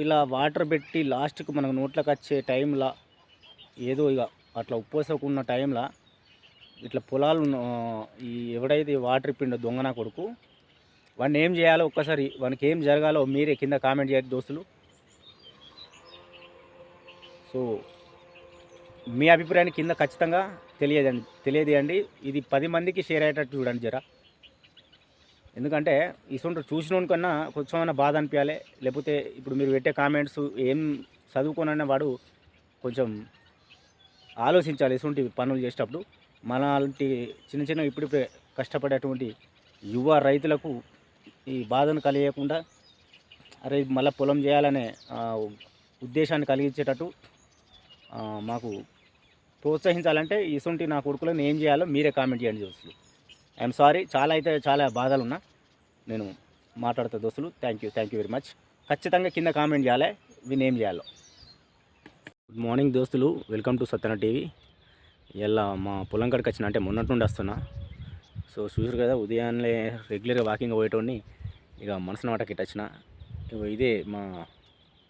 ఇలా వాటర్ పెట్టి లాస్ట్కి మనకు నోట్లోకి వచ్చే టైంలో ఏదో ఇక అట్లా ఉప్పోసకున్న టైంలో ఇట్లా పొలాలు ఉన్న- ఈ ఎవడైతే వాటర్ ఇప్పిండో దొంగ నా కొడుకు వాడిని ఏం చేయాలో ఒక్కసారి వానికి ఏం జరగాలో మీరే కింద కామెంట్ చేయండి దోస్తులు. సో మీ అభిప్రాయాన్ని కింద ఖచ్చితంగా తెలియదండి తెలియజేయండి. ఇది పది మందికి షేర్ అయ్యేటట్టు చూడండి జరా. ఎందుకంటే ఇసుంటారు చూసినోని కన్నా కొంచెమైనా బాధ అనిపించాలి. లేకపోతే ఇప్పుడు మీరు పెట్టే కామెంట్స్ ఏం చదువుకోనన్న వాడు కొంచెం ఆలోచించాలి ఇసుంటి పనులు చేసేటప్పుడు. మన అలాంటి చిన్న చిన్న ఇప్పుడిప్పుడే కష్టపడేటువంటి యువ రైతులకు ఈ బాధను కలిగకుండా అరే మళ్ళీ పొలం చేయాలనే ఉద్దేశాన్ని కలిగించేటట్టు మాకు ప్రోత్సహించాలంటే ఇసుంటి నా కొడుకులను ఏం చేయాలో మీరే కామెంట్ చేయండి చూస్తున్నారు ఐఎమ్ సారీ చాలా అయితే చాలా బాధలు ఉన్నా నేను మాట్లాడతా దోస్తులు thank you thank you very much ఖచ్చితంగా కింద కామెంట్ చేయాలి వీని చేయాలో. గుడ్ మార్నింగ్ దోస్తులు వెల్కమ్ టు సత్యన టీవీ ఇలా మా పొలం కాడికి వచ్చిన అంటే మొన్నటి నుండి వస్తున్నా. సో చూసారు కదా ఉదయాన్నే రెగ్యులర్గా వాకింగ్ పోయేటోడిని ఇక మనసున వాటకి ఇటు వచ్చిన. ఇదే మా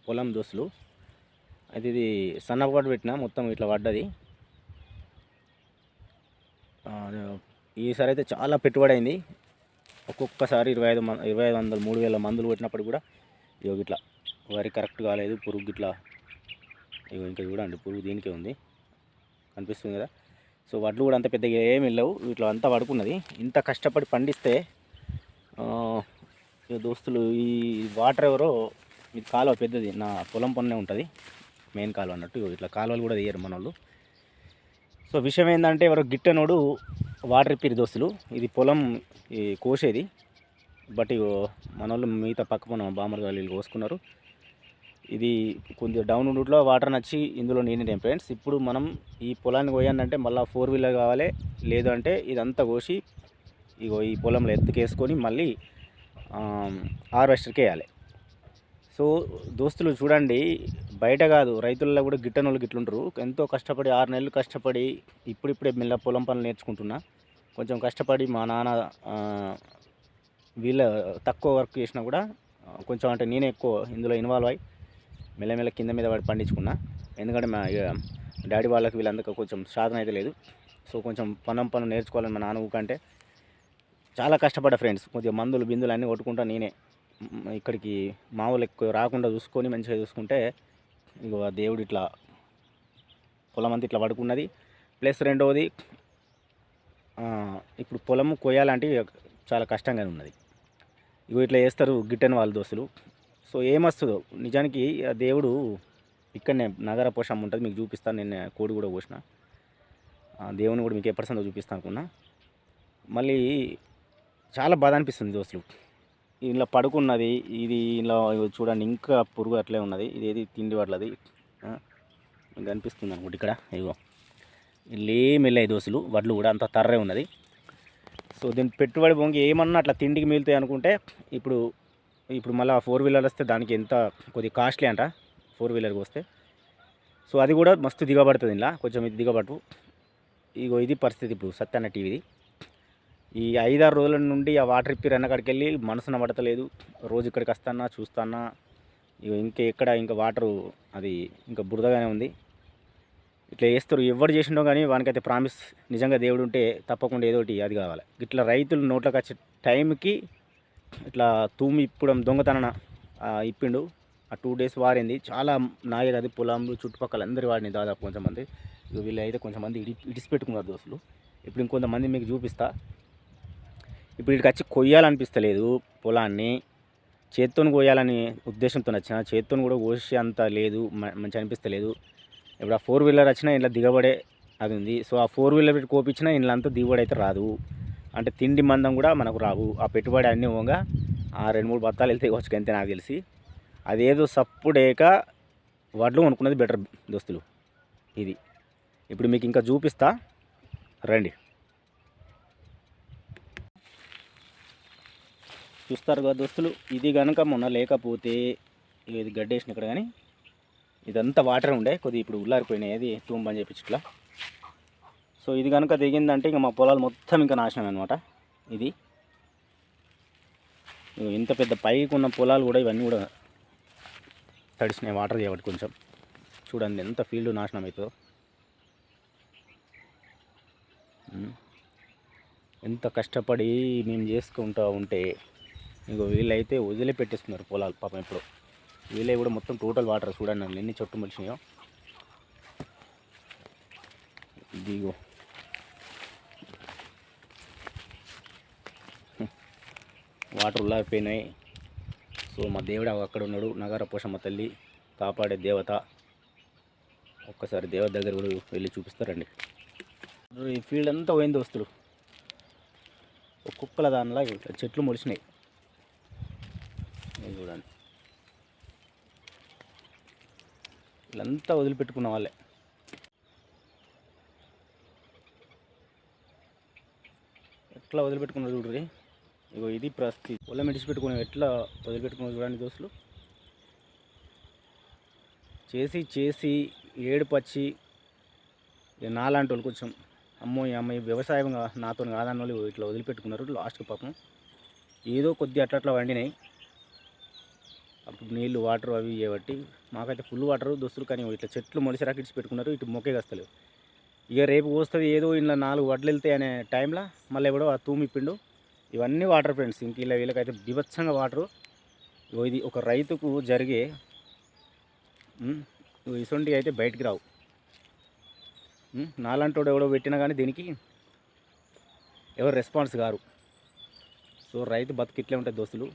పొలం దోస్తులు. అయితే ఇది సన్నపాటు పెట్టిన మొత్తం ఇట్లా పడ్డది. ఈసారి అయితే చాలా పెట్టుబడి అయింది. ఒక్కొక్కసారి ఇరవై ఐదు మంది ఇరవై ఐదు వందలు మూడు వేల మందులు కొట్టినప్పుడు కూడా ఇగో ఇట్లా వరి కరెక్ట్ కాలేదు పురుగు ఇట్లా ఇగో ఇంకా చూడండి పురుగు దీనికే ఉంది. కనిపిస్తుంది కదా? సో వడ్లు కూడా అంత పెద్దగా ఏమి వెళ్ళవు ఇట్లా అంతా పడుకున్నది. ఇంత కష్టపడి పండిస్తే దోస్తులు ఈ వాటర్ ఎవరో ఇది కాలువ పెద్దది నా పొలం పన్నే ఉంటుంది మెయిన్ కాలువ అన్నట్టు. ఇగో ఇట్లా కాలువలు కూడా తీయరు మన వాళ్ళు సో విషయం ఏంటంటే ఎవరో గిట్టనోడు వాటర్ ఇప్పిరి దోస్తులు ఇది పొలం ఈ కోసేది. బట్ ఇగో మన వాళ్ళు మిగతా పక్క మన బామర్ గాలీలు కోసుకున్నారు. ఇది కొంచెం డౌన్ రూట్లో వాటర్ నచ్చి ఇందులో నీళ్ళు ఫ్రెండ్స్. ఇప్పుడు మనం ఈ పొలాన్ని కోయాలంటే మళ్ళీ ఫోర్ వీలర్ కావాలి. లేదు అంటే ఇదంతా కోసి ఇగో ఈ పొలంలో ఎత్తుకేసుకొని మళ్ళీ హార్వెస్టర్కి వేయాలి. సో దోస్తులు చూడండి బయట కాదు రైతుల్లో కూడా గిట్టనోళ్ళు గిట్లుంటారు ఎంతో కష్టపడి ఆరు నెలలు కష్టపడి ఇప్పుడిప్పుడే మెల్ల పొలం పనులు నేర్చుకుంటున్నా. కొంచెం కష్టపడి మా నాన్న వీళ్ళ తక్కువ వర్క్ చేసినా కూడా కొంచెం అంటే నేనే ఎక్కువ ఇందులో ఇన్వాల్వ్ అయ్యి మెల్లమెల్ల కింద మీద పడి పండించుకున్నా. ఎందుకంటే మా ఇక డాడీ వాళ్ళకి వీళ్ళందరికీ కొంచెం సాధన అయితే లేదు. సో కొంచెం పనం పనులు నేర్చుకోవాలని మా నాన్న ఊకంటే చాలా కష్టపడ్డా ఫ్రెండ్స్. కొద్దిగా మందులు బిందులు అన్నీ కొట్టుకుంటా నేనే. ఇక్కడికి మామూలు ఎక్కువ రాకుండా చూసుకొని మంచిగా చూసుకుంటే ఇగో ఆ దేవుడు ఇట్లా పొలం అంతా ఇట్లా పడుకున్నది. ప్లస్ రెండవది ఇప్పుడు పొలం కొయ్యాలంటే చాలా కష్టంగానే ఉన్నది. ఇగో ఇట్లా చేస్తారు గిట్టని వాళ్ళ దోస్తులు. సో ఏమొస్తుందో నిజానికి ఆ దేవుడు ఇక్కడనే నగర పోషం ఉంటుంది. మీకు చూపిస్తాను నేను కోడి కూడా పోసిన దేవుని కూడా మీకు ఎప్పటిసందో చూపిస్తాను అనుకున్నా. మళ్ళీ చాలా బాధ అనిపిస్తుంది దోస్తులు. ఇలా పడుకున్నది ఇది ఇలా చూడండి ఇంకా పురుగు అట్లే ఉన్నది. ఇది ఏది? తిండి వాట్లది ఆ, అనిపిస్తుంది అనుకుంటే ఇక్కడ. ఇగో ఇల్లేం దోశలు? వడ్లు కూడా అంత తర్రే ఉన్నది. సో దీని పెట్టుబడి పొంగి ఏమన్నా అట్లా తిండికి మిగులుతాయి అనుకుంటే ఇప్పుడు ఇప్పుడు మళ్ళీ ఫోర్ వీలర్ వస్తే దానికి ఎంత కొద్ది కాస్ట్లీ అంట. ఫోర్ వీలర్కి వస్తే. సో అది కూడా మస్తు దిగబడుతుంది ఇలా కొంచెం ఇది దిగబట్టు. ఇగో ఇది పరిస్థితి ఇప్పుడు సత్యన్న టీవీది. ఈ ఐదారు రోజుల నుండి ఆ వాటర్ ఇప్పి అన్నకాడికి వెళ్ళి మనసున పడతలేదు. రోజు ఇక్కడికి వస్తానా చూస్తానా ఇంకా ఎక్కడ ఇంకా వాటరు అది ఇంకా బురదగానే ఉంది. ఇట్లా చేస్తారు. ఎవరు చేసిండో కానీ వానికైతే ప్రామిస్ నిజంగా దేవుడు ఉంటే తప్పకుండా ఏదో ఒకటి అది కావాలి. ఇట్లా రైతులు నోట్లోకి వచ్చే టైంకి ఇట్లా తూమి ఇప్పడం దొంగతన ఇప్పిండు. ఆ టూ డేస్ వారింది. చాలా నాయే అది పొలంలో చుట్టుపక్కల అందరి వాడిని దాదాపు కొంతమంది. ఇక వీళ్ళు అయితే కొంతమంది ఇడి ఇడిసిపెట్టుకున్నారు దోస్తులు. ఇప్పుడు ఇంకొంతమంది మీకు చూపిస్తా. ఇప్పుడు ఇక్కడికి వచ్చి కొయ్యాలనిపిస్తలేదు పొలాన్ని. చేత్తో కోయాలని ఉద్దేశంతో వచ్చిన చేత్తో కూడా కోసే అంత లేదు మ- మంచి అనిపిస్తలేదు. ఇప్పుడు ఆ ఫోర్ వీలర్ వచ్చినా ఇంట్లో దిగబడే అది ఉంది. సో ఆ ఫోర్ వీలర్ పెట్టి కోపించినా ఇంట్లో అంతా దిగుబడి అయితే రాదు. అంటే తిండి మందం కూడా మనకు రావు. ఆ పెట్టుబడి అన్నీ పోగా ఆ రెండు మూడు బత్తాలు వెళ్తే ఇవ్వచ్చు అంతే నాకు తెలిసి. అదేదో సప్పుడేక వడ్లు కొనుక్కున్నది బెటర్ దోస్తులు. ఇది. ఇప్పుడు మీకు ఇంకా చూపిస్తా. రండి. చూస్తారు కదా దోస్తులు. ఇది కనుక మొన్న లేకపోతే ఇది గడ్డేసిన ఇక్కడ కానీ ఇదంతా వాటర్ ఉండే. కొద్దిగా ఇప్పుడు ఉల్లారిపోయినాయి. అది తూంబని చెప్పి ఇట్లా. సో ఇది కనుక దిగిందంటే ఇంకా మా పొలాలు మొత్తం ఇంకా నాశనం అనమాట ఇది. ఇంత పెద్ద పైకి ఉన్న పొలాలు కూడా ఇవన్నీ కూడా తడిసినాయి. వాటర్ చేయబట్టి కొంచెం. చూడండి ఎంత ఫీల్డ్ నాశనం అవుతుందో ఎంత కష్టపడి మేము చేసుకుంటూ ఉంటే ఇంకో వీళ్ళైతే వదిలిపెట్టేస్తున్నారు పొలాలు. పాపం ఇప్పుడు వీళ్ళే కూడా మొత్తం టోటల్ వాటర్ చూడండి నన్ను ఎన్ని చుట్టూ మలిచినాయో. ఇదిగో. వాటర్ ఉల్లారిపోయినాయి సో మా దేవుడు అక్కడ ఉన్నాడు. నగర పోషమ్మ తల్లి కాపాడే దేవత. ఒక్కసారి దేవత దగ్గర కూడా వెళ్ళి చూపిస్తారండి ఈ ఫీల్డ్ అంతా పోయింది వస్తుడు ఒక్కొక్కల దానిలా చెట్లు మొలిచినాయి. ఇది చూడండి. వీళ్ళంతా వదిలిపెట్టుకున్న వాళ్ళే. ఎట్లా వదిలిపెట్టుకున్నారు చూడరి ఇగో ఇది ప్రస్తుతి. పొలం పెట్టుకుని ఎట్లా వదిలిపెట్టుకున్నారు చూడండి దోస్తులు. చేసి చేసి ఏడుపచ్చి ఇక నాలాంటి వాళ్ళు కొంచెం అమ్మో ఈ అమ్మాయి వ్యవసాయం నాతో కాదన్న వాళ్ళు ఇట్లా వదిలిపెట్టుకున్నారు. లాస్ట్కి పాపం ఏదో కొద్ది అట్లా అట్లా వండినాయి. అప్పుడు నీళ్ళు వాటర్ అవి చేయబట్టి మాకైతే ఫుల్ వాటర్ దోస్తులు కానీ ఇట్లా చెట్లు మొలిసి రాకెట్స్ పెట్టుకున్నారు ఇటు మొక్కే వస్తలేవు ఇక రేపు వస్తుంది ఏదో ఇలా నాలుగు వడ్లు వెళ్తాయి అనే టైంలో మళ్ళీ ఎవడో ఆ తూమిప్పిండు ఇవన్నీ వాటర్ ఫ్రెండ్స్ ఇంక ఇలా వీళ్ళకైతే బిభత్సంగా వాటరు. ఇది ఒక రైతుకు జరిగే ఉమ్, ఇసొంటివి అయితే బయటికి రావు. నాలంటోడు ఎవడో పెట్టినా కానీ దీనికి ఎవరు రెస్పాన్స్ గారు సో రైతు బతుకు ఇట్లే ఉంటాయి దోస్తులు.